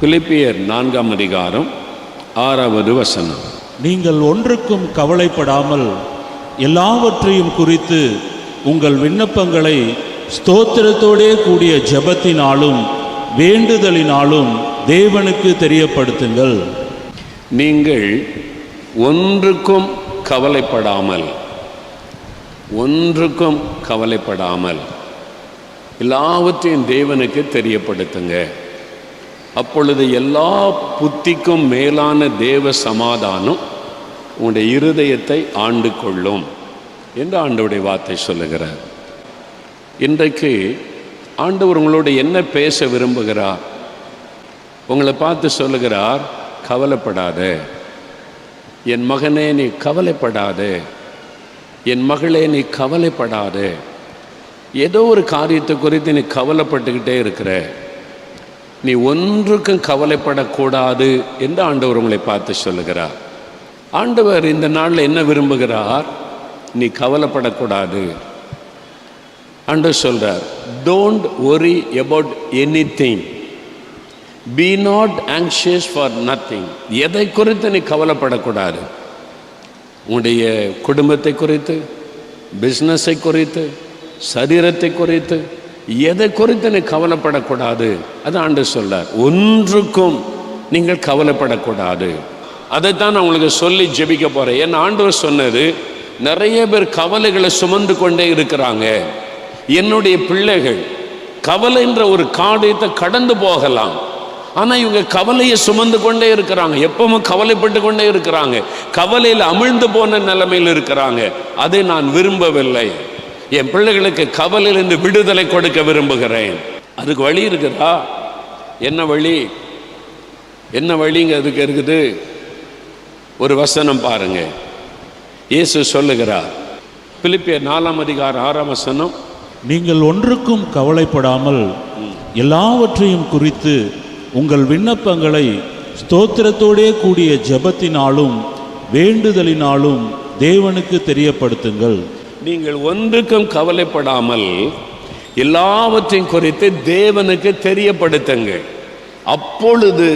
பிலிப்பியர் நான்காம் அதிகாரம் ஆறாவது வசனம். நீங்கள் ஒன்றுக்கும் கவலைப்படாமல் எல்லாவற்றையும் குறித்து உங்கள் விண்ணப்பங்களை ஸ்தோத்திரத்தோடே கூடிய ஜெபத்தினாலும் வேண்டுதலினாலும் தேவனுக்கு தெரியப்படுத்துங்கள். நீங்கள் ஒன்றுக்கும் கவலைப்படாமல் ஒன்றுக்கும் கவலைப்படாமல் எல்லாவற்றையும் தேவனுக்கு தெரியப்படுத்துங்க. அப்பொழுது எல்லா புத்திக்கும் மேலான தேவ சமாதானம் உங்களுடைய இருதயத்தை ஆண்டு கொள்ளும் என்று ஆண்டவுடைய வார்த்தை சொல்லுகிறார். இன்றைக்கு ஆண்டவர் உங்களோட என்ன பேச விரும்புகிறார்? உங்களை பார்த்து சொல்லுகிறார் கவலைப்படாத. என் மகனே நீ கவலைப்படாதே. என் மகளே நீ கவலைப்படாத. ஏதோ ஒரு காரியத்தை குறித்து நீ கவலைப்பட்டுக்கிட்டே இருக்கிற. நீ ஒன்றுக்கும் கவலைப்படக்கூடாது என்று ஆண்டவர் உங்களை பார்த்து சொல்லுகிறார். ஆண்டவர் இந்த நாளில் என்ன விரும்புகிறார்? நீ கவலைப்படக்கூடாது. ஆண்டவர் சொல்கிறார் don't worry about anything be not anxious for nothing எதை குறித்து நீ கவலைப்படக்கூடாது? உன்னுடைய குடும்பத்தை குறித்து பிஸ்னஸை குறித்து சரீரத்தை குறித்து எதை குறித்து நீ கவலைப்படக்கூடாது. அது ஆண்டு சொல்ல ஒன்றுக்கும் நீங்கள் கவலைப்படக்கூடாது. அதைத்தான் நான் உங்களுக்கு சொல்லி ஜெபிக்க போகிறேன் என் ஆண்டவர் சொன்னது நிறைய பேர் கவலைகளை சுமந்து கொண்டே இருக்கிறாங்க. என்னுடைய பிள்ளைகள் கவலைன்ற ஒரு காரியத்தை கடந்து போகலாம். ஆனால் இவங்க கவலையை சுமந்து கொண்டே இருக்கிறாங்க. எப்பவும் கவலைப்பட்டு கொண்டே இருக்கிறாங்க. கவலையில் அமிழ்ந்து போன நிலைமையில் இருக்கிறாங்க. அதை நான் விரும்பவில்லை. என் பிள்ளைகளுக்கு கவலையிலிருந்து விடுதலை கொடுக்க விரும்புகிறேன். அதுக்கு வழி இருக்குதா? என்ன வழி? என்ன வழிங்க அதுக்கு இருக்குது? ஒரு வசனம் பாருங்க. இயேசு சொல்லுகிறார். பிலிப்பிய நாலாம் அதிகாரம் ஆறாம் வசனம். நீங்கள் ஒன்றுக்கும் கவலைப்படாமல் எல்லாவற்றையும் குறித்து உங்கள் விண்ணப்பங்களை ஸ்தோத்திரத்தோடே கூடிய ஜெபத்தினாலும் வேண்டுதலினாலும் தேவனுக்கு தெரியப்படுத்துங்கள். நீங்கள் ஒன்றுக்கும் கவலைப்படாமல் எல்லாவற்றையும் குறித்து தேவனுக்கு தெரியப்படுத்துங்கள் அப்பொழுது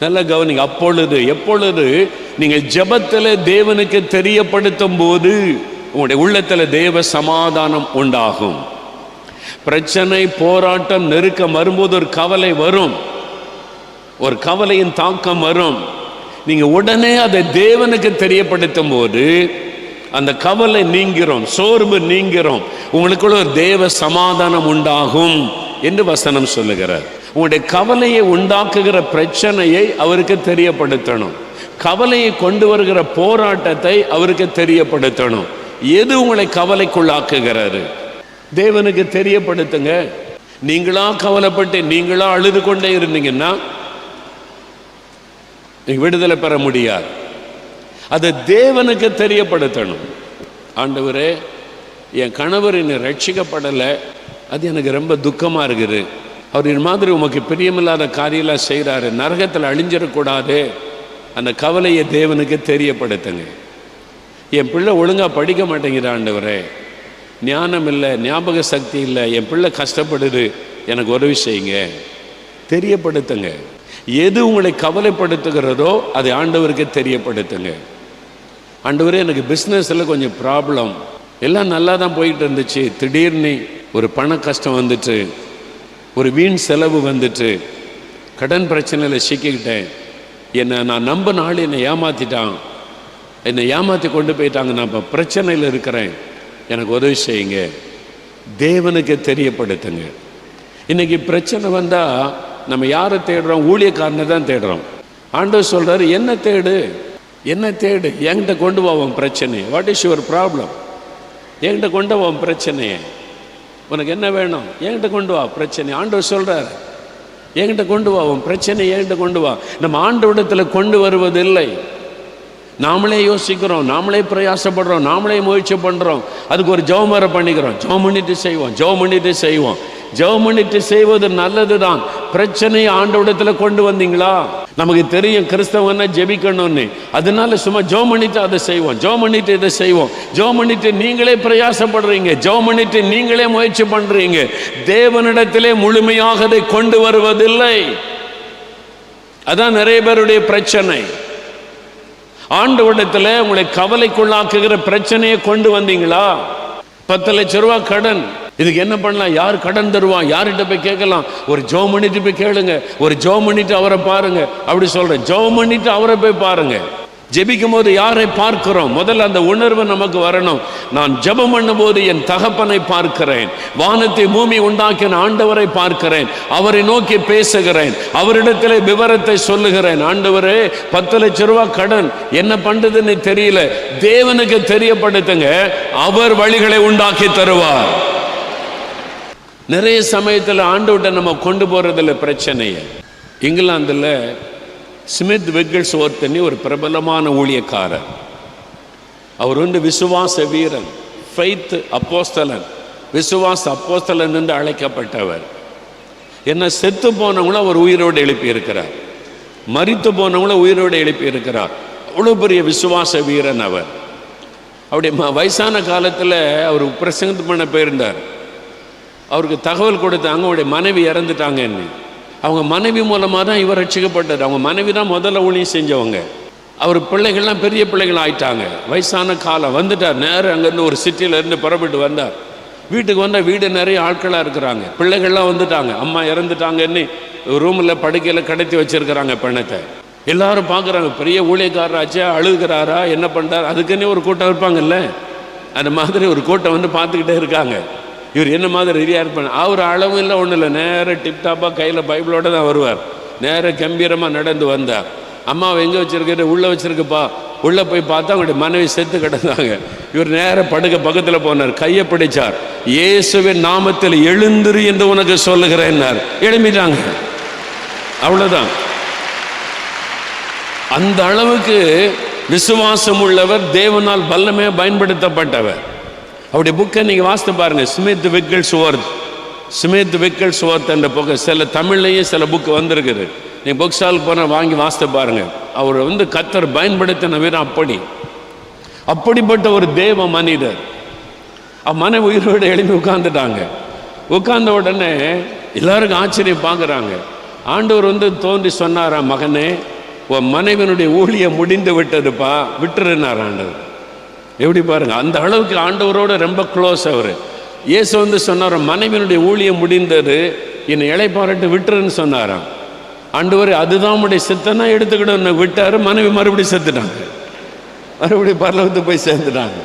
நல்ல கவனிங்க அப்பொழுது எப்பொழுது நீங்கள் ஜெபத்தில் தேவனுக்கு தெரியப்படுத்தும் போது உங்களுடைய உள்ளத்தில் தேவ சமாதானம் உண்டாகும். பிரச்சனை போராட்டம் நெருக்கம் வரும்போது ஒரு கவலை வரும். ஒரு கவலையின் தாக்கம் வரும். நீங்கள் உடனே அதை தேவனுக்கு தெரியப்படுத்தும் போது அந்த கவலை நீங்கிறோம் சோர்வு நீங்கிறோம். உங்களுக்குள்ள ஒரு தேவ சமாதானம் உண்டாகும் என்று வசனம் சொல்லுகிறார். உங்களுடைய கவலையை உண்டாக்குகிற பிரச்சனையை அவருக்கு தெரியப்படுத்தணும். கவலையை கொண்டு வருகிற போராட்டத்தை அவருக்கு தெரியப்படுத்தணும். எது உங்களை கவலைக்குள்ளாக்குகிறாரு தேவனுக்கு தெரியப்படுத்துங்க. நீங்களா கவலைப்பட்டு நீங்களா அழுது கொண்டே இருந்தீங்கன்னா விடுதலை பெற முடியாது. அதை தேவனுக்கு தெரியப்படுத்தணும். ஆண்டவரே என் கணவர் என்னை ரட்சிக்கப்படலை. அது எனக்கு ரொம்ப துக்கமாக இருக்குது. அவர் இந்த மாதிரி உமக்கு பிரியமில்லாத காரியெல்லாம் செய்கிறாரு. நரகத்தில் அழிஞ்சிடக்கூடாது. அந்த கவலையை தேவனுக்கு தெரியப்படுத்துங்க. என் பிள்ளை ஒழுங்காக படிக்க மாட்டேங்கிற ஆண்டவரே. ஞானம் இல்லை ஞாபக சக்தி இல்லை. என் பிள்ளை கஷ்டப்படுது. எனக்கு உதவி செய்யுங்க. தெரியப்படுத்துங்க. எது உங்களை கவலைப்படுத்துகிறதோ அதை ஆண்டவருக்கு தெரியப்படுத்துங்க. ஆண்டவரே எனக்கு பிஸ்னஸில் கொஞ்சம் ப்ராப்ளம் எல்லாம் நல்லா தான் போயிட்டு இருந்துச்சு திடீர்னு ஒரு பண கஷ்டம் வந்துட்டு ஒரு வீண் செலவு வந்துட்டு கடன் பிரச்சனையில் சிக்கிக்கிட்டேன். என்னை நான் நம்பின ஆள் என்னை ஏமாற்றிட்டான் என்னை ஏமாற்றி கொண்டு போயிட்டாங்க. நான் இப்போ பிரச்சனையில் இருக்கிறேன். எனக்கு உதவி செய்யுங்க. தேவனுக்கு தெரியப்படுத்துங்க. இன்றைக்கி பிரச்சனை வந்தால் நம்ம யாரை தேடுறோம்? ஊழியக்காரனை தான் தேடுறோம். ஆண்டவர் சொல்கிறாரு என்ன தேடு? என்ன தேடு. என்கிட்ட கொண்டு போவோம் பிரச்சனை வாட் இஸ் யுவர் ப்ராப்ளம் என்கிட்ட கொண்டு போவோம் பிரச்சனையை. உனக்கு என்ன வேணும்? என்கிட்ட கொண்டு வா பிரச்சனை. ஆண்டவர் சொல்கிறார் என்கிட்ட கொண்டு வா உன் பிரச்சனை என்கிட்ட கொண்டு வா. நம்ம ஆண்டவிடத்தில் கொண்டு வருவதில்லை. நாமளே யோசிக்கிறோம். நாமளே பிரயாசப்படுறோம். நாமளே முயற்சி பண்ணுறோம் அதுக்கு ஒரு ஜெபமரை பண்ணிக்கிறோம். ஜெபம் பண்ணிட்டு செய்வோம். ஜெபம் பண்ணிட்டு செய்வோம். ஜெபம் பண்ணிட்டு செய்வது நல்லது தான் பிரச்சனையை ஆண்டவிடத்தில் கொண்டு வந்தீங்களா? நமக்கு தெரியும் கிறிஸ்தவன்னா ஜெபிக்கணும்னு. அதனால சும்மா ஜோம் பண்ணிட்டு அதை செய்வோம். ஜோம் பண்ணிட்டு இதை செய்வோம். ஜோ பண்ணிட்டு நீங்களே பிரயாசப்படுறீங்க. ஜோ பண்ணிட்டு நீங்களே முயற்சி பண்ணுறீங்க தேவனிடத்திலே முழுமையாக அதை கொண்டு வருவதில்லை. அதான் நிறைய பேருடைய பிரச்சனை. ஆண்டவரிடத்துல உங்களை கவலைக்குள்ளாக்குகிற பிரச்சனையை கொண்டு வந்தீங்களா? பத்து லட்ச ரூபா கடன். இதுக்கு என்ன பண்ணலாம்? யார் கடன் தருவான்? யார்கிட்ட போய் கேட்கலாம்? ஒரு ஜோ பண்ணிட்டு போய் கேளுங்க. ஒரு ஜோ பண்ணிட்டு அவரை பாருங்க. அப்படி சொல்றேன். ஜோ பண்ணிட்டு அவரை போய் பாருங்க. ஜெபிக்கும் போது யாரை பார்க்கிறோம்? முதல்ல அந்த உணர்வு நமக்கு வரணும். நான் ஜெபம் பண்ணும்போது என் தகப்பனை பார்க்கிறேன். வானத்தை பூமி உண்டாக்கின ஆண்டவரை பார்க்கிறேன். அவரை நோக்கி பேசுகிறேன். அவரிடத்திலே விவரத்தை சொல்லுகிறேன். ஆண்டவரே பத்து லட்ச ரூபா கடன். என்ன பண்றதுன்னு தெரியல. தேவனுக்கு தெரியப்படுத்துங்க. அவர் வழிகளை உண்டாக்கி தருவார். நிறைய சமயத்தில் ஆண்டவர்கிட்ட நம்ம கொண்டு போகிறதுல பிரச்சனையை. இங்கிலாந்தில் ஸ்மித் வெக்கிள்ஸ் ஒருத்தனி ஒரு பிரபலமான ஊழியக்காரர். அவர் வந்து விசுவாச வீரன் ஃபைத் அப்போஸ்தலன் விசுவாச அப்போஸ்தலன் என்று அழைக்கப்பட்டவர். என்ன செத்து போனவங்கள அவர் உயிரோடு எழுப்பி இருக்கிறார் மறித்து போனவங்கள உயிரோடு எழுப்பி இருக்கிறார் அவ்வளோ பெரிய விசுவாச வீரன் அவர். அப்படி ம- வயசான காலத்தில் அவர் பிரசங்கத்து பண்ண போயிருந்தார். அவருக்கு தகவல் கொடுத்தாங்க அவருடைய மனைவி இறந்துட்டாங்கன்னு அவங்க மனைவி மூலமாக தான் இவர் ரட்சிக்கப்பட்டார். அவங்க மனைவி தான் முதல்ல ஊழியம் செஞ்சவங்க. அவர் பிள்ளைகள்லாம் பெரிய பிள்ளைகள் ஆயிட்டாங்க. வயசான காலம் வந்துட்டார். நேரம் அங்கேருந்து ஒரு சிட்டியிலேருந்து புறப்பட்டு வந்தார். வீட்டுக்கு வந்தால் வீடு நிறைய ஆட்களாக இருக்கிறாங்க. பிள்ளைகள்லாம் வந்துட்டாங்க. அம்மா இறந்துட்டாங்கன்னு ரூமில் படுக்கையில் கடத்தி வச்சிருக்கிறாங்க பணத்தை எல்லாரும் பார்க்குறாங்க. பெரிய ஊழியக்காரராச்சே அழுகிறாரா என்ன பண்ணுறாரு அதுக்குன்னே ஒரு கூட்டம் இருப்பாங்கல்ல? அந்த மாதிரி ஒரு கூட்டம் வந்து பார்த்துக்கிட்டே இருக்காங்க. இவர் என்ன மாதிரி ரெடியாக இருப்பாங்க அவர் அளவும் இல்லை ஒன்றும் இல்லை. நேராக டிப்டாப்பாக கையில் பைபிளோடு தான் வருவார். நேராக கம்பீரமாக நடந்து வந்தார். அம்மாவை எங்கே வச்சிருக்கிற உள்ளே வச்சுருக்குப்பா. உள்ளே போய் பார்த்தா அவங்களுடைய மனைவி செத்து கிடந்தாங்க. இவர் நேராக படுக்க பக்கத்தில் போனார். கையை பிடிச்சார். இயேசுவின் நாமத்தில் எழுந்துரு என்று உனக்கு சொல்லுகிறேன்னார். எழுமிட்டாங்க அவ்வளோதான் அந்த அளவுக்கு விசுவாசம் உள்ளவர் தேவனால் வல்லமே பயன்படுத்தப்பட்டவர். அவருடைய புக்கை நீங்கள் வாசித்து பாருங்கள் ஸ்மித் விக்கல் சுவர்த். ஸ்மித் விக்கல் சுவர்த் என்ற புக்கு சில தமிழ்லையும் சில புக்கு வந்திருக்குது. நீங்கள் புக் ஸ்டால் போனால் வாங்கி வாசித்து பாருங்கள் அவர் வந்து கத்தர் பயன்படுத்தின வீரம் அப்படி. அப்படிப்பட்ட ஒரு தேவ மனிதர். மனை உயிரோடு எழுப்பி உட்காந்துட்டாங்க உட்கார்ந்த உடனே எல்லாருக்கும் ஆச்சரியம் பார்க்குறாங்க. ஆண்டவர் வந்து தோன்றி சொன்னாரா மகனே உன் மனைவனுடைய ஊழியம் முடிந்து விட்டதுப்பா. விட்டுருன்னார் ஆண்டவர். எப்படி பாருங்க அந்த அளவுக்கு ஆண்டவரோட ரொம்ப க்ளோஸ் அவர். இயேசு வந்து சொன்னார் மனைவியினுடைய ஊழியம் முடிந்தது என்னை இளைப்பாரட்டு விட்டுருன்னு சொன்னாராம். ஆண்டவர் அதுதான் உடைய சித்தனா? எடுத்துக்கிட்டு விட்டார் மனைவி மறுபடியும் செத்துட்டாங்க. மறுபடியும் பரலவத்துக்கு போய் சேர்ந்துட்டாங்க.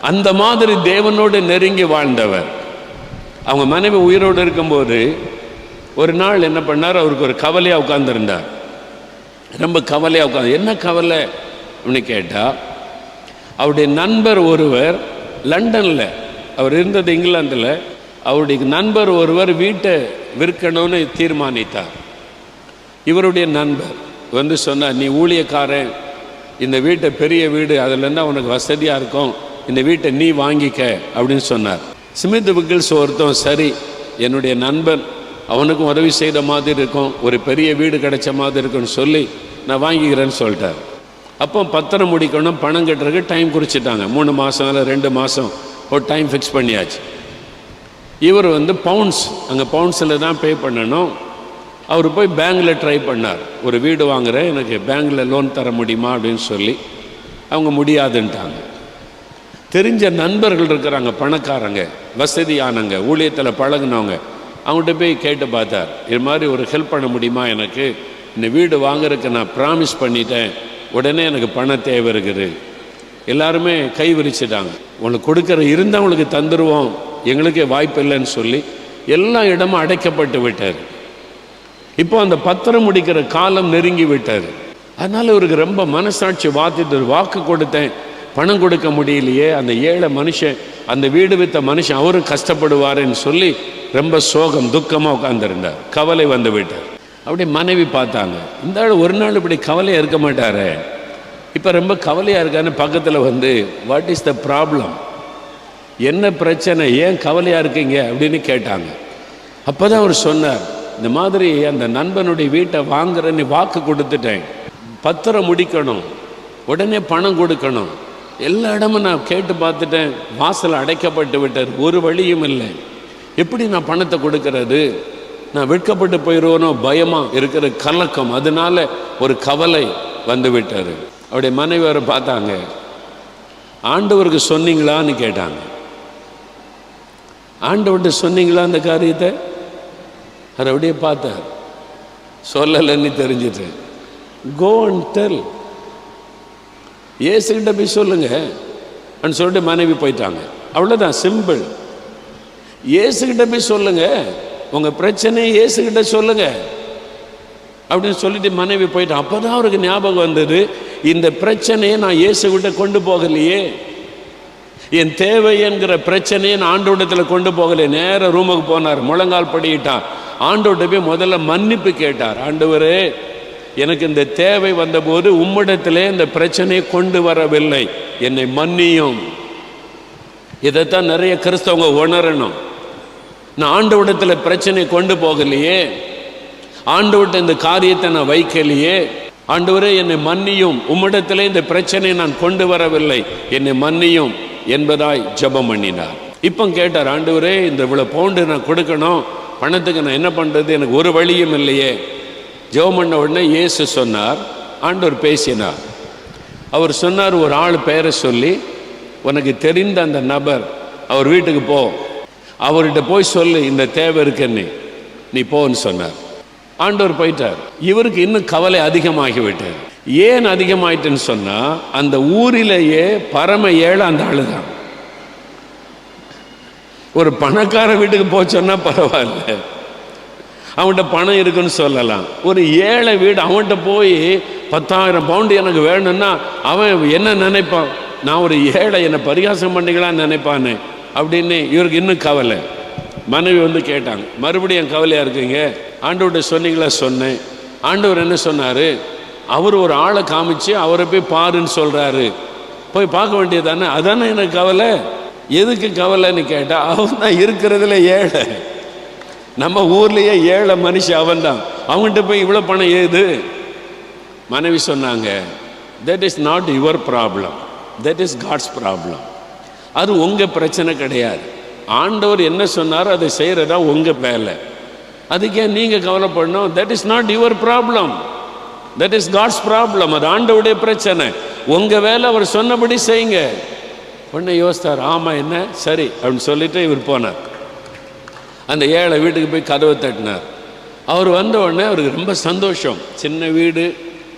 அந்த மாதிரி தேவனோடு நெருங்கி வாழ்ந்தவர். அவங்க மனைவி உயிரோடு இருக்கும்போது ஒரு நாள் என்ன பண்ணார்? அவருக்கு ஒரு கவலையாக உட்காந்துருந்தார் ரொம்ப கவலையாக உட்காந்து என்ன கவலை? அப்படின்னு கேட்டால் அவருடைய நண்பர் ஒருவர் லண்டனில். அவர் இருந்தது இங்கிலாந்தில். அவருடைய நண்பர் ஒருவர் வீட்டை விற்கணும்னு தீர்மானித்தார். இவருடைய நண்பர் வந்து சொன்னார் நீ ஊழியக்காரன். இந்த வீட்டை பெரிய வீடு அதுலேருந்து அவனுக்கு வசதியாக இருக்கும். இந்த வீட்டை நீ வாங்கிக்க அப்படின்னு சொன்னார். சிமித்து விக்கிள்ஸ் ஒருத்தன் சரி என்னுடைய நண்பன் அவனுக்கும் உதவி செய்த மாதிரி இருக்கும். ஒரு பெரிய வீடு கிடைச்ச மாதிரி இருக்கும்னு சொல்லி நான் வாங்கிக்கிறேன்னு சொல்லிட்டார். அப்போ பத்திரம் முடிக்கணும் பணம் கட்டுறதுக்கு டைம் குறிச்சிட்டாங்க. மூணு மாதம் இல்லை ரெண்டு மாதம் ஒரு டைம் ஃபிக்ஸ் பண்ணியாச்சு. இவர் வந்து பவுண்ட்ஸ் அங்கே பவுண்ட்ஸில் தான் பே பண்ணணும். அவர் போய் பேங்கில் ட்ரை பண்ணார். ஒரு வீடு வாங்குறேன் எனக்கு பேங்க்கில் லோன் தர முடியுமா அப்படின்னு சொல்லி அவங்க முடியாதுன்ட்டாங்க. தெரிஞ்ச நண்பர்கள் இருக்கிறாங்க பணக்காரங்க வசதியானவங்க ஊழியத்தில் பழகுனவங்க அவங்கள்ட்ட போய் கேட்டு பார்த்தார். இது மாதிரி ஒரு ஹெல்ப் பண்ண முடியுமா எனக்கு? இந்த வீடு வாங்குறதுக்கு நான் ப்ராமிஸ் பண்ணிட்டேன். உடனே எனக்கு பணம் தேவை இருக்குது. எல்லாருமே கை விரிச்சிட்டாங்க. உனக்கு கொடுக்குற இருந்தவங்களுக்கு தந்துடுவோம் எங்களுக்கே வாய்ப்பு இல்லைன்னு சொல்லி எல்லா இடமும் அடைக்கப்பட்டு விட்டார். இப்போ அந்த பத்திரம் முடிக்கிற காலம் நெருங்கி விட்டார். அதனால் இவருக்கு ரொம்ப மனசாட்சி வாத்திட்டு ஒரு வாக்கு கொடுத்தேன். பணம் கொடுக்க முடியலையே. அந்த ஏழை மனுஷன் அந்த வீடு வித்த மனுஷன் அவரும் கஷ்டப்படுவாருன்னு சொல்லி ரொம்ப சோகம் துக்கமாக உட்காந்துருந்தார் கவலை வந்து விட்டார். அப்படி மனைவி பார்த்தாங்க. இந்த ஆள் ஒரு நாள் இப்படி கவலையாக இருக்க மாட்டார். இப்போ ரொம்ப கவலையாக இருக்கான்னு பக்கத்தில் வந்து வாட் இஸ் த ப்ராப்ளம் என்ன பிரச்சனை? ஏன் கவலையாக இருக்கீங்க? அப்படின்னு கேட்டாங்க. அப்போ தான் அவர் சொன்னார் இந்த மாதிரி அந்த நண்பனுடைய வீட்டை வாங்குறேன்னு வாக்கு கொடுத்துட்டேன். பத்திரம் முடிக்கணும். உடனே பணம் கொடுக்கணும். எல்லா இடமும் நான் கேட்டு பார்த்துட்டேன். வாசல் அடைக்கப்பட்டு விட்டார் ஒரு வழியும் இல்லை. எப்படி நான் பணத்தை கொடுக்கறது? நான் வெட்கப்பட்டு போயிடுவோனோ பயமா இருக்கிற கலக்கம். அதனால ஒரு கவலை வந்து விட்டார் அவருடைய மனைவி அவரை பார்த்தாங்க. ஆண்டவருக்கு சொன்னீங்களான்னு கேட்டாங்க. ஆண்டவர்கிட்ட சொன்னீங்களா அந்த காரியத்தை? அவர் அப்படியே பார்த்தார். சொல்லலைன்னு தெரிஞ்சிட்டு கோ அண்ட் டெல் ஏசுகிட்ட போய் சொல்லுங்க. அப்படின்னு சொல்லிட்டு மனைவி போயிட்டாங்க. அவ்வளோதான் சிம்பிள் இயேசுகிட்ட போய் சொல்லுங்க. உங்கள் பிரச்சனையை இயேசுகிட்ட சொல்லுங்க. அப்படின்னு சொல்லிட்டு மனைவி போயிட்டான் அப்பதான் அவருக்கு ஞாபகம் வந்தது இந்த பிரச்சனையை நான் இயேசுகிட்ட கொண்டு போகலையே. என் தேவை என்கிற பிரச்சனையை நான் ஆண்டோட்டத்தில் கொண்டு போகலை. நேராக ரூமுக்கு போனார் முழங்கால் படிக்கிட்டான் ஆண்டோட்ட போய் முதல்ல மன்னிப்பு கேட்டார். ஆண்டவர் எனக்கு இந்த தேவை வந்தபோது உம்மிடத்திலே இந்த பிரச்சனையை கொண்டு வரவில்லை. என்னை மன்னியும். இதைத்தான் நிறைய கிறிஸ்தவங்க உணரணும். நான் ஆண்டவிடத்தில் பிரச்சனை கொண்டு போகலையே. ஆண்டவிட்ட இந்த காரியத்தை நான் வைக்கலையே. ஆண்டவரே என்னை மன்னியும். உம்மிடத்தில் இந்த பிரச்சனையை நான் கொண்டு வரவில்லை. என்னை மன்னியும் என்பதாய் ஜெபம் பண்ணினார். இப்போ கேட்டார் ஆண்டவரே இந்த இவ்வளோ பவுண்டு நான் கொடுக்கணும். பணத்துக்கு நான் என்ன பண்ணுறது எனக்கு ஒரு வழியும் இல்லையே. ஜெபம் பண்ண உடனே இயேசு சொன்னார். ஆண்டவர் பேசினார். அவர் சொன்னார் ஒரு ஆள் பெயரை சொல்லி உனக்கு தெரிந்த அந்த நபர் அவர் வீட்டுக்கு போ. அவர்கிட்ட போய் சொல்லு இந்த தேவை இருக்குன்னு நீ போன்னு சொன்னார். ஆண்டவர் போயிட்டார். இவருக்கு இன்னும் கவலை அதிகமாகிவிட்டது. ஏன் அதிகமாயிட்டுன்னு சொன்னா அந்த ஊரிலேயே பரம ஏழை அந்த ஆளு தான். ஒரு பணக்கார வீட்டுக்கு போச்சோன்னா பரவாயில்ல. அவன்கிட்ட பணம் இருக்குன்னு சொல்லலாம். ஒரு ஏழை வீடு அவன்கிட்ட போய் பத்தாயிரம் பவுண்டு எனக்கு வேணும்னா அவன் என்ன நினைப்பான்? நான் ஒரு ஏழை என்னை பரிகாசம் பண்ணிக்கலாம்னு நினைப்பான்னு அப்படின்னு இவருக்கு இன்னும் கவலை. மனைவி வந்து கேட்டாங்க மறுபடியும் என் கவலையாக இருக்குங்க? ஆண்டவர்கிட்ட சொன்னீங்களா? சொன்னேன். ஆண்டவர் என்ன சொன்னார்? அவர் ஒரு ஆளை காமிச்சு அவரை போய் பாருன்னு சொல்கிறாரு போய் பார்க்க வேண்டியது தானே அதானே எனக்கு கவலை? எதுக்கு கவலைன்னு கேட்டால் அவன் தான் இருக்கிறதுல ஏழை. நம்ம ஊர்லேயே ஏழை மனுஷன் அவன் தான். அவன்கிட்ட போய் இவ்வளோ பணம் ஏது? மனைவி சொன்னாங்க that is not your problem that is God's problem அது உங்கள் பிரச்சனை கிடையாது. ஆண்டவர் என்ன சொன்னாரோ அதை செய்கிறதா உங்கள் வேலை. அதுக்கே நீங்கள் கவலைப்படணும்? That is not your problem that is God's problem அது ஆண்டவுடைய பிரச்சனை. உங்கள் வேலை அவர் சொன்னபடி செய்யுங்க. உடனே யோசித்தார் ஆமாம் என்ன? சரி அப்படின்னு சொல்லிட்டு இவர் போனார். அந்த ஏழை வீட்டுக்கு போய் கதவை தட்டினார். அவர் வந்த உடனே அவருக்கு ரொம்ப சந்தோஷம். சின்ன வீடு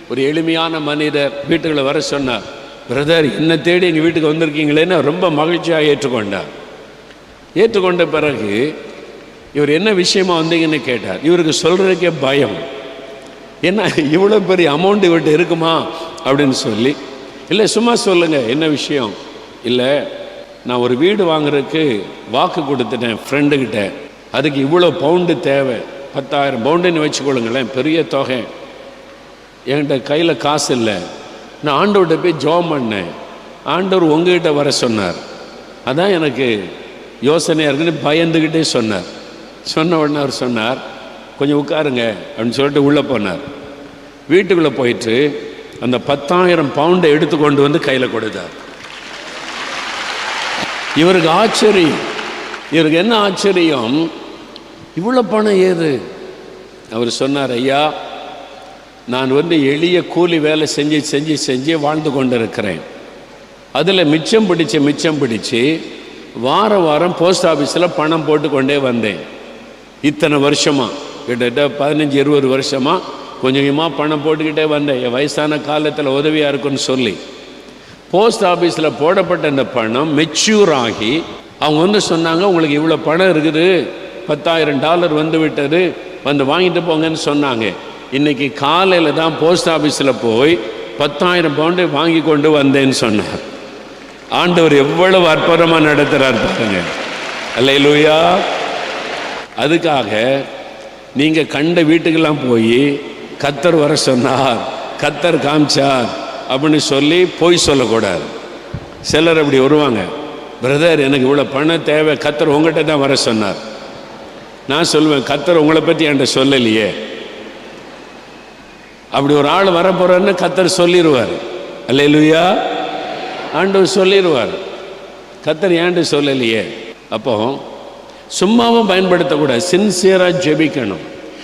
ஒரு எளிமையான மனிதர் வீட்டுக்குள்ளே வர சொன்னார். பிரதர் என்னை தேடி எங்கள் வீட்டுக்கு வந்திருக்கீங்களேன்னு ரொம்ப மகிழ்ச்சியாக ஏற்றுக்கொண்டார். ஏற்றுக்கொண்ட பிறகு இவர் என்ன விஷயமா வந்தீங்கன்னு கேட்டார். இவருக்கு சொல்கிறதுக்கே பயம். என்ன இவ்வளோ பெரிய அமௌண்ட் இவர்கிட்ட இருக்குமா? அப்படின்னு சொல்லி இல்லை சும்மா சொல்லுங்கள் என்ன விஷயம்? இல்லை நான் ஒரு வீடு வாங்குறதுக்கு வாக்கு கொடுத்துட்டேன் ஃப்ரெண்டுக்கிட்ட அதுக்கு இவ்வளோ பவுண்டு தேவை. பத்தாயிரம் பவுண்டுன்னு வச்சுக்கொள்ளுங்களேன் பெரிய தொகை. என்கிட்ட கையில் காசு இல்லை. நான் ஆண்டவர்கிட்ட போய் ஜோம் பண்ணேன். ஆண்டவர் உங்ககிட்ட வர சொன்னார். அதான் எனக்கு யோசனையாக இருக்குன்னு பயந்துக்கிட்டே சொன்னார். சொன்ன உடனே அவர் சொன்னார் கொஞ்சம் உட்காருங்க அப்படின்னு சொல்லிட்டு உள்ளே போனார். வீட்டுக்குள்ளே போயிட்டு அந்த பத்தாயிரம் பவுண்டை எடுத்து கொண்டு வந்து கையில் கொடுத்தார். இவருக்கு ஆச்சரியம். இவருக்கு என்ன ஆச்சரியம்? இவ்வளோ பணம் ஏது? அவர் சொன்னார் ஐயா நான் வந்து எளிய கூலி வேலை செஞ்சு செஞ்சு செஞ்சு வாழ்ந்து கொண்டிருக்கிறேன். அதில் மிச்சம் பிடிச்சி மிச்சம் பிடிச்சி வார வாரம் போஸ்ட் ஆஃபீஸில் பணம் போட்டு கொண்டே வந்தேன். இத்தனை வருஷமாக கிட்டத்தட்ட பதினஞ்சு இருபது வருஷமாக கொஞ்சம் கொஞ்சமாக பணம் போட்டுக்கிட்டே வந்தேன். என் வயசான காலத்தில் உதவியாக இருக்குன்னு சொல்லி. போஸ்ட் ஆஃபீஸில் போடப்பட்ட இந்த பணம் மெச்சூர் ஆகி அவங்க வந்து சொன்னாங்க உங்களுக்கு இவ்வளோ பணம் இருக்குது. பத்தாயிரம் டாலர் வந்து விட்டது. வந்து வாங்கிட்டு போங்கன்னு சொன்னாங்க. இன்றைக்கி காலையில் தான் போஸ்ட் ஆஃபீஸில் போய் பத்தாயிரம் பவுண்டை வாங்கி கொண்டு வந்தேன்னு சொன்னார். ஆண்டவர் எவ்வளவு அற்புதமாக நடத்துகிறார் பாருங்க. அல்லையிலூயா அதுக்காக நீங்கள் கண்ட வீட்டுக்கெல்லாம் போய் கத்தர் வர சொன்னார் கத்தர் காமிச்சார் அப்படின்னு சொல்லி பொய் சொல்லக்கூடாது. சிலர் அப்படி வருவாங்க. பிரதர் எனக்கு இவ்வளோ பணம் தேவை. கத்தர் உங்கள்கிட்ட தான் வர சொன்னார். நான் சொல்லுவேன் கத்தர் உங்களை பற்றி என்கிட்ட சொல்லலையே. அப்படி ஒரு ஆள் வர கத்தர் சொல்லிடுவார் அல்லையா ஆண்டவர் சொல்லிடுவார் கத்தர் ஏன்ட்டு சொல்லலையே? அப்போ சும்மாவும் பயன்படுத்தக்கூடாது. சின்சியராக ஜெபிக்கணும்.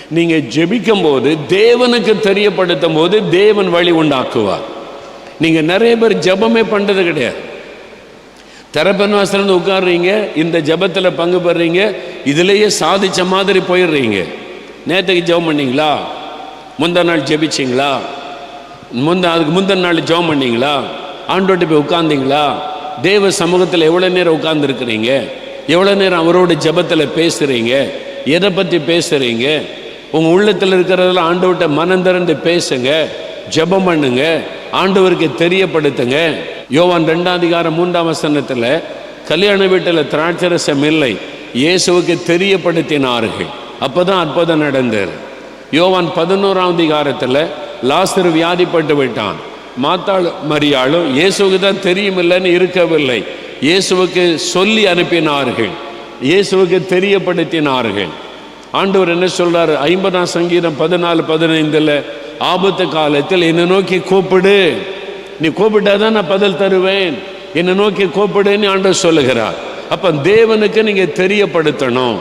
நீங்கள் ஜெபிக்கும் போது தேவனுக்கு தெரியப்படுத்தும் போது தேவன் வழி உண்டாக்குவார். நீங்கள் நிறைய பேர் ஜெபமே பண்ணுறது கிடையாது. திறப்பன் வாசலில் உட்காடுறீங்க இந்த ஜெபத்தில் பங்கு பெறுறீங்க இதுலேயே சாதிச்ச மாதிரி போயிடுறீங்க. நேற்றுக்கு ஜெபம் பண்ணீங்களா? முந்தா நாள் ஜெபிச்சிங்களா? முந்த அதுக்கு முந்தின நாள் ஜெபம் பண்ணீங்களா? ஆண்டோட்டு போய் உட்காந்திங்களா? தேவ சமூகத்தில் எவ்வளோ நேரம் உட்காந்துருக்குறீங்க எவ்வளோ நேரம் அவரோட ஜெபத்தில் பேசுகிறீங்க எதை பற்றி பேசுகிறீங்க உங்கள் உள்ளத்தில் இருக்கிறதெல்லாம் ஆண்டவர்கிட்ட மனம் திறந்து பேசுங்க ஜெபம் பண்ணுங்க ஆண்டவருக்கு தெரியப்படுத்துங்க. யோவான் ரெண்டாம் அதிகாரம் மூன்றாம் வசனத்தில் கல்யாண வீட்டில் திராட்சரசம் இல்லை இயேசுவுக்கு தெரியப்படுத்தினார்கள். அப்பதான் அற்புதம் நடந்தது. யோவான் பதினோராம் அதிகாரத்தில் லாசர் வியாதிப்பட்டு விட்டான். மாத்தாள் மரியாளும் இயேசுவுக்கு தான் தெரியுமில்லைன்னு இருக்கவில்லை. இயேசுவுக்கு சொல்லி அனுப்பினார்கள். இயேசுவுக்கு தெரியப்படுத்தினார்கள். ஆண்டவர் என்ன சொல்கிறார் ஐம்பதாம் சங்கீதம் பதினாலு பதினைந்தில் ஆபத்து காலத்தில் என்னை நோக்கி கூப்பிடு. நீ கூப்பிட்டாதான் நான் பதில் தருவேன். என்னை நோக்கி கூப்பிடுன்னு ஆண்டவர் சொல்லுகிறார். அப்ப தேவனுக்கு நீங்க தெரியப்படுத்தணும்.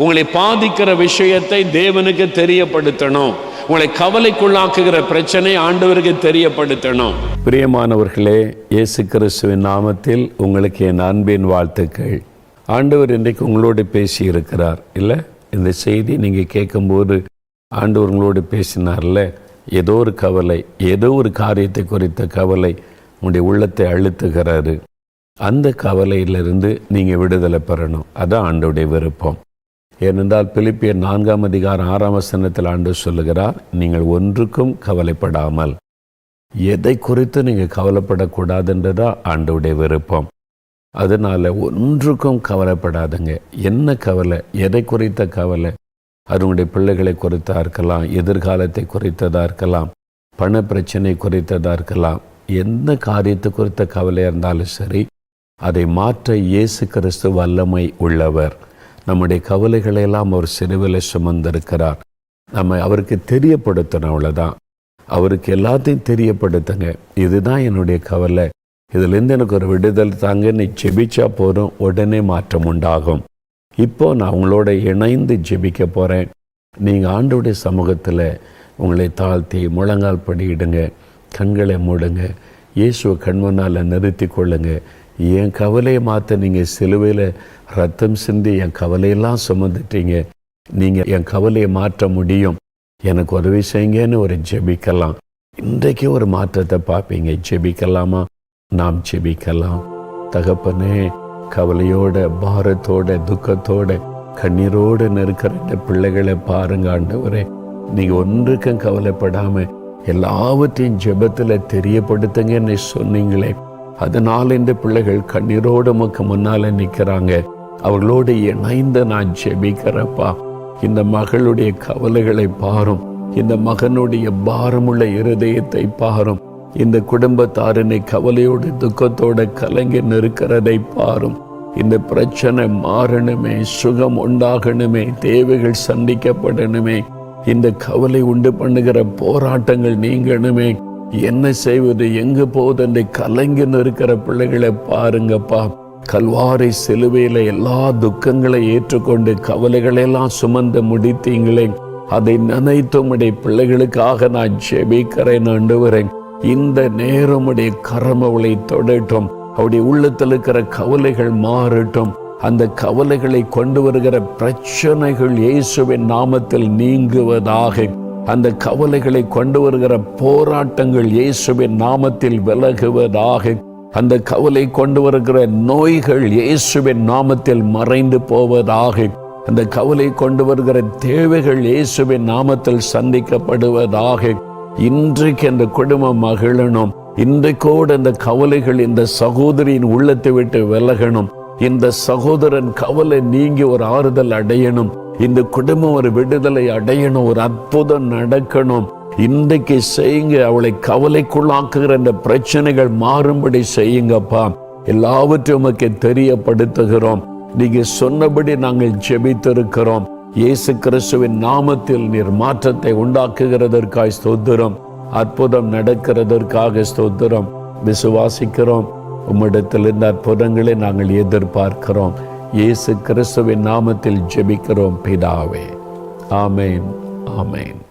உங்களை பாதிக்கிற விஷயத்தை தேவனுக்கு தெரியப்படுத்தணும். உங்களை கவலைக்குள்ளாக்குகிற பிரச்சனை ஆண்டவருக்கு தெரியப்படுத்தணும். பிரியமானவர்களே இயேசு கிறிஸ்துவின் நாமத்தில் உங்களுக்கு என் அன்பின் வாழ்த்துக்கள். ஆண்டவர் இன்றைக்கு உங்களோடு பேசி இருக்கிறார் இல்லை? இந்த செய்தி நீங்கள் கேட்கும்போது ஆண்டவர் உங்களோடு பேசினார்ல ஏதோ ஒரு கவலை ஏதோ ஒரு காரியத்தை குறித்த கவலை உங்களுடைய உள்ளத்தை அழுத்துகிறாரு. அந்த கவலையிலிருந்து நீங்கள் விடுதலை பெறணும். அதான் ஆண்டோடைய விருப்பம். ஏனென்றால் பிலிப்பிய நான்காம் அதிகாரம் ஆறாம் வசனத்தில் ஆண்டு சொல்லுகிறார் நீங்கள் ஒன்றுக்கும் கவலைப்படாமல் எதை குறித்து நீங்கள் கவலைப்படக்கூடாதுன்றதா ஆண்டோடைய விருப்பம். அதனால் ஒன்றுக்கும் கவலைப்படாதுங்க. என்ன கவலை? எதை குறித்த கவலை? அது உங்களுடைய பிள்ளைகளை குறித்தா இருக்கலாம் எதிர்காலத்தை குறித்ததாக இருக்கலாம் பண பிரச்சனை குறித்ததாக இருக்கலாம் எந்த காரியத்தை குறித்த கவலையாக இருந்தாலும் சரி அதை மாற்ற இயேசு கிறிஸ்து வல்லமை உள்ளவர். நம்முடைய கவலைகளை எல்லாம் அவர் சிறுவில் சுமந்திருக்கிறார். நம்ம அவருக்கு தெரியப்படுத்தணும் அவ்வளோதான் அவருக்கு எல்லாத்தையும் தெரியப்படுத்துங்க. இதுதான் என்னுடைய கவலை. இதுலேருந்து எனக்கு ஒரு விடுதல் தாங்க. நீ ஜெபிச்சா போதும். உடனே மாற்றம் உண்டாகும். இப்போ நான் உங்களோட இணைந்து ஜெபிக்க போகிறேன் நீங்கள் ஆண்டோடைய சமூகத்தில் உங்களை தாழ்த்தி முழங்கால் படியிடுங்க. கண்களை மூடுங்க. இயேசுவை கண்மனால் நிறுத்தி கொள்ளுங்கள் என் கவலையை மாற்ற நீங்கள் சிலுவையில் ரத்தம் சிந்தி என் கவலையெல்லாம் சுமந்துட்டீங்க. நீங்கள் என் கவலையை மாற்ற முடியும். எனக்கு உதவி செய்யுங்கன்னு ஒரு ஜெபிக்கலாம். இன்றைக்கு ஒரு மாற்றத்தை பார்ப்பீங்க. ஜெபிக்கலாமா? நாம் ஜெபிக்கலாம். தகப்பனே கவலையோட பாரத்தோட துக்கத்தோட கண்ணீரோடு நிற்கிற இந்த பிள்ளைகளை பாருங்க ஆண்டவரே. நீங்கள் ஒன்றுக்கும் கவலைப்படாமல் எல்லாவற்றையும் ஜெபத்தில் தெரியப்படுத்துங்கன்னு சொன்னீங்களே. அதனால் இந்த பிள்ளைகள் கண்ணீரோடு உமக்கு முன்னால நிற்கிறாங்க. அவர்களோடு இணைந்து நான் ஜெபிக்கிறப்பா இந்த மகளுடைய கவலைகளை பாரும். இந்த மகனுடைய பாரமுள்ள இருதயத்தை பாரும். இந்த குடும்பத்தாரினை கவலையோடு துக்கத்தோட கலங்கி நிற்கிறதை பாரும். இந்த பிரச்சனை மாறணுமே சுகம் உண்டாகணுமே தேவைகள் சந்திக்கப்படணுமே. இந்த கவலை உண்டு பண்ணுகிற போராட்டங்கள் நீங்கணுமே. என்ன செய்வது எங்கு போவது என்று கலங்கி நிற்கிற பிள்ளைகளை பாருங்கப்பா. கல்வாரி சிலுவையில எல்லா துக்கங்களை ஏற்றுக்கொண்டு கவலைகளெல்லாம் சுமந்து முடித்தீங்களே. அதை நினைத்து உடைய பிள்ளைகளுக்காக நான் ஜெபிக்கிறேன் ஆண்டவரேன் இந்த நேரம் உடைய கரம் அவளை தொடட்டும். அவருடைய உள்ளத்தில் இருக்கிற கவலைகள் மாறட்டும். அந்த கவலைகளை கொண்டு வருகிற பிரச்சனைகள் இயேசுவின் நாமத்தில் நீங்குவதாக. அந்த கவலைகளை கொண்டு வருகிற போராட்டங்கள் இயேசுவின் நாமத்தில் விலகுவதாக அந்த கவலை கொண்டு வருகிற நோய்கள் இயேசுவின் நாமத்தில் மறைந்து போவதாக அந்த கவலை கொண்டு வருகிற தேவைகள் இயேசுவின் நாமத்தில் சந்திக்கப்படுவதாக இன்றைக்கு அந்த குடும்பம் மகிழணும். இன்றைக்கோடு அந்த கவலைகள் இந்த சகோதரியின் உள்ளத்தை விட்டு விலகணும். இந்த சகோதரன் கவலை நீங்கி ஒரு ஆறுதல் அடையணும். இந்த குடும்பம் ஒரு விடுதலை அடையணும் ஒரு அற்புதம் நடக்கணும். இன்றைக்கு செய்யுங்க அவளை கவலைக்குள்ளாக்குகிற இந்த பிரச்சனைகள் மாறும்படி செய்யுங்கப்பா. எல்லாவற்றையும் உமக்கு தெரியப்படுத்துகிறோம். நீங்க சொன்னபடி நாங்கள் ஜெபித்திருக்கிறோம். இயேசு கிறிஸ்துவின் நாமத்தில் நீர் மாற்றத்தை உண்டாக்குகிறதற்காய் ஸ்தோத்திரம். அற்புதம் நடக்கிறதற்காக ஸ்தோத்திரம். விசுவாசிக்கிறோம். உம்மிடத்தில் அற்புதங்களை நாங்கள் எதிர்பார்க்கிறோம். இயேசு கிறிஸ்துவின் நாமத்தில் ஜெபிக்கிறோம் பிதாவே. ஆமேன் ஆமேன்.